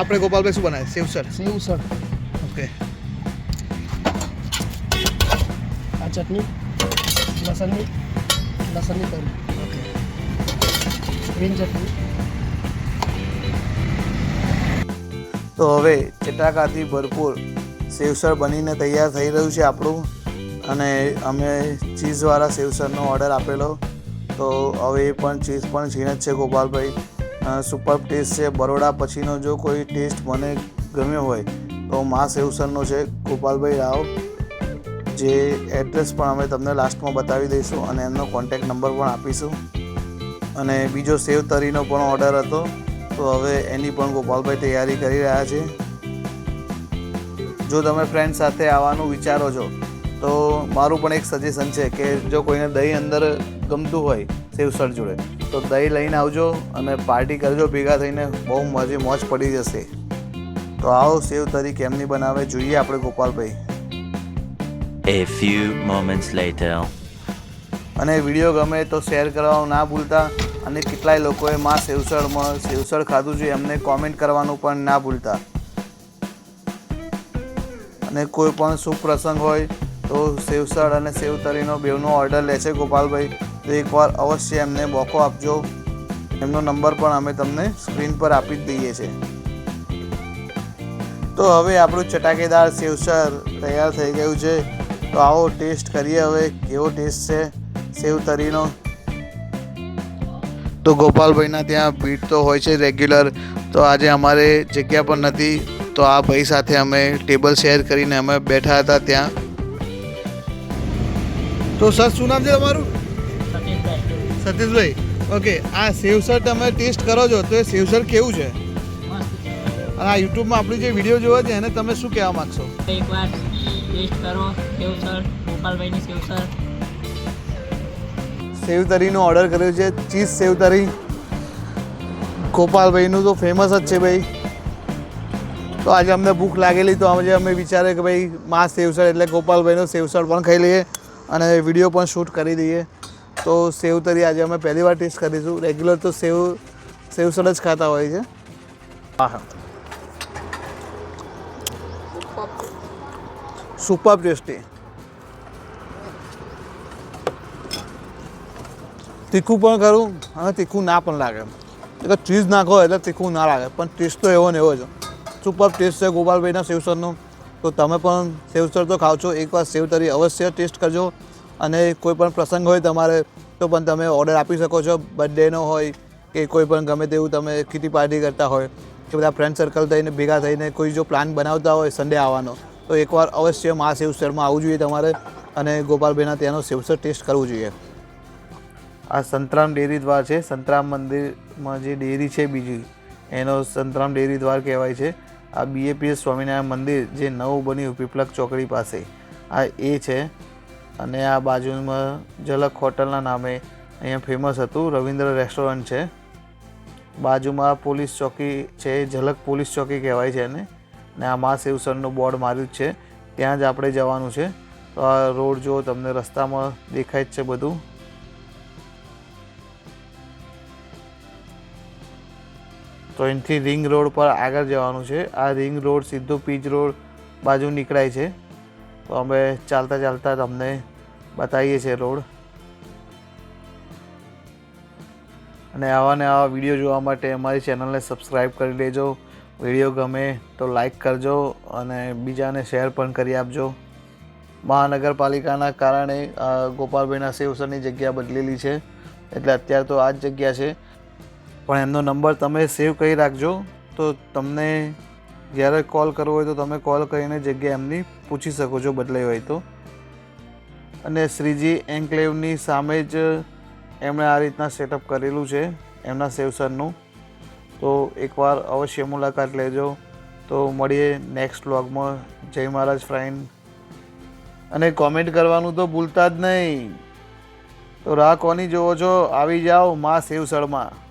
આપણે ગોપાલભાઈ શું બનાવે? સેવસર સેવસળ ઓકે આ ચટણી લસણની લસણની કરી ઓકે ગ્રીન ચટણી. તો હવે ચટાકાથી ભરપૂર સેવસર બનીને તૈયાર થઈ રહ્યું છે આપણું. અને અમે ચીઝવાળા સેવસરનો ઓર્ડર આપેલો. તો હવે એ પણ ચીઝ પણ છીણ જ છે ગોપાલભાઈ. સુપર ટેસ્ટ છે. બરોડા પછીનો જો કોઈ ટેસ્ટ મને ગમ્યો હોય, તો મા સેવસરનો છે. ગોપાલભાઈ રાવ, જે એડ્રેસ પણ અમે તમને લાસ્ટમાં બતાવી દઈશું અને એમનો કોન્ટેક્ટ નંબર પણ આપીશું. અને બીજો સેવ તરીનો પણ ઓર્ડર હતો. તો હવે એની પણ ગોપાલભાઈ તૈયારી કરી રહ્યા છે. જો તમે ફ્રેન્ડ સાથે આવવાનું વિચારો છો, તો મારું પણ એક સજેશન છે કે જો કોઈને દહીં અંદર ગમતું હોય સેવસર જોડે તો દહીં લઈને આવજો અને પાર્ટી કરજો ભેગા થઈને. બહુ મજી મોજ પડી જશે. તો આવો સેવ તરી કેમની બનાવે જોઈએ આપણે ગોપાલભાઈ. એ ફ્યુ મોમેન્ટ્સ લેટર અને વીડિયો ગમે તો શેર કરવાનું ના ભૂલતા અને કેટલાય લોકોએ માં સેવસળમાં સેવસળ ખાધું છે એમને કોમેન્ટ કરવાનું પણ ના ભૂલતા. અને કોઈ પણ શુભ પ્રસંગ હોય તો સેવસળ અને સેવતરીનો બેવનો ઓર્ડર લે છે ગોપાલભાઈ. તો એકવાર અવશ્ય એમને મોકો આપજો. એમનો નંબર પણ અમે તમને સ્ક્રીન પર આપી જ દઈએ છીએ. તો હવે આપણું ચટાકેદાર સેવસર તૈયાર થઈ ગયું છે. તો આવો ટેસ્ટ કરીએ હવે કેવો ટેસ્ટ છે સેવ તરીનો. તો ગોપાલભાઈના ત્યાં ભીડ તો હોય છે રેગ્યુલર. તો આજે અમારે જગ્યા પણ નથી. તો આ ભાઈ સાથે અમે ટેબલ શેર કરીને અમે બેઠા હતા ત્યાં. તો સર, શું નામ છે તમારું? સતીશભાઈ ઓકે આ સેવસર તમે ટેસ્ટ કરો છો તો એ સેવસર કેવું છે? અને આ યુટ્યુબમાં આપણી જે વીડિયો જોવે છે એને તમે શું કહેવા માગશો? એકવાર ટેસ્ટ કરો સેવસર ગોપાલભાઈની સેવસર સેવ તરીનો ઓર્ડર કર્યો છે ચીઝ સેવ તરી ગોપાલભાઈનું તો ફેમસ જ છે ભાઈ. તો આજે અમને ભૂખ લાગેલી તો આજે અમે વિચારે કે ભાઈ મા સેવસર એટલે ગોપાલભાઈનો સેવસર પણ ખાઈ લઈએ અને વીડિયો પણ શૂટ કરી દઈએ. તો સેવ તરી આજે અમે પહેલી વાર ટેસ્ટ કરીશું. રેગ્યુલર તો સેવ સેવસર જ ખાતા હોય છે. હા સુપર ટેસ્ટી તીખું પણ કરું અને તીખું ના પણ લાગે. એટલે ચીઝ નાખો એટલે તીખું ના લાગે. પણ ટેસ્ટ તો એવો ને એવો છે. સુપર ટેસ્ટ છે ગોપાલભાઈના સેવસરનો તો તમે પણ સેવસર તો ખાવ છો. એકવાર સેવ તરી અવશ્ય ટેસ્ટ કરજો. અને કોઈ પણ પ્રસંગ હોય તમારે, તો પણ તમે ઓર્ડર આપી શકો છો. બર્થડેનો હોય કે કોઈ પણ ગમે તેવું તમે કિટી પાર્ટી કરતા હોય, કે બધા ફ્રેન્ડ સર્કલ થઈને ભેગા થઈને કોઈ જો પ્લાન બનાવતા હોય સન્ડે આવવાનો, તો એકવાર અવશ્ય મા સેવસરમાં આવવું જોઈએ તમારે અને ગોપાલભાઈના ત્યાંનો સેવસર ટેસ્ટ કરવું જોઈએ. આ સંતરામ ડેરી દ્વાર છે. સંતરામ મંદિરમાં જે ડેરી છે બીજી, એનો સંતરામ ડેરી દ્વાર કહેવાય છે. આ બીએપીએસ સ્વામિનારાયણ મંદિર જે નવું બન્યું પીપલક ચોકડી પાસે, આ એ છે. અને આ બાજુમાં ઝલક હોટલના નામે અહીંયા ફેમસ હતું. રવિન્દ્ર રેસ્ટોરન્ટ છે. બાજુમાં પોલીસ ચોકી છે, ઝલક પોલીસ ચોકી કહેવાય છે એને. ને આ મા શિવસરનું બોર્ડ માર્યું જ છે. ત્યાં જ આપણે જવાનું છે. તો આ રોડ જો તમને રસ્તામાં દેખાય જ છે બધું. તો એનાથી રિંગ રોડ પર આગળ જવાનું છે. આ રિંગ રોડ સીધો પીચ રોડ બાજુ નીકળાય છે. તો અમે ચાલતા ચાલતા તમને બતાવીએ છીએ રોડ. અને આવા ને આવા વીડિયો જોવા માટે અમારી ચેનલને સબસ્ક્રાઈબ કરી લેજો. વીડિયો ગમે તો લાઈક કરજો અને બીજાને શેર પણ કરી આપજો. મહાનગરપાલિકાના કારણે ગોપાલભાઈના સેવસરની જગ્યા બદલેલી છે. એટલે અત્યારે તો આ જ જગ્યા છે. પણ એમનો નંબર તમે સેવ કરી રાખજો. તો તમને જ્યારે કોલ કરવો હોય તો તમે કોલ કરીને જગ્યા એમની પૂછી શકો છો બદલાઈ હોય તો. અને શ્રીજી એન્કલેવની સામે જ એમણે આ રીતના સેટઅપ કરેલું છે, એમના સેવસરનું તો એકવાર અવશ્ય મુલાકાત લેજો. તો મળીએ નેક્સ્ટ વ્લોગમાં જય મહારાજ ફ્રેન્ડ અને કોમેન્ટ કરવાનું તો ભૂલતા જ નહીં. તો રાહ કોની જોવો છો? આવી જાઓ મા સેવસરમાં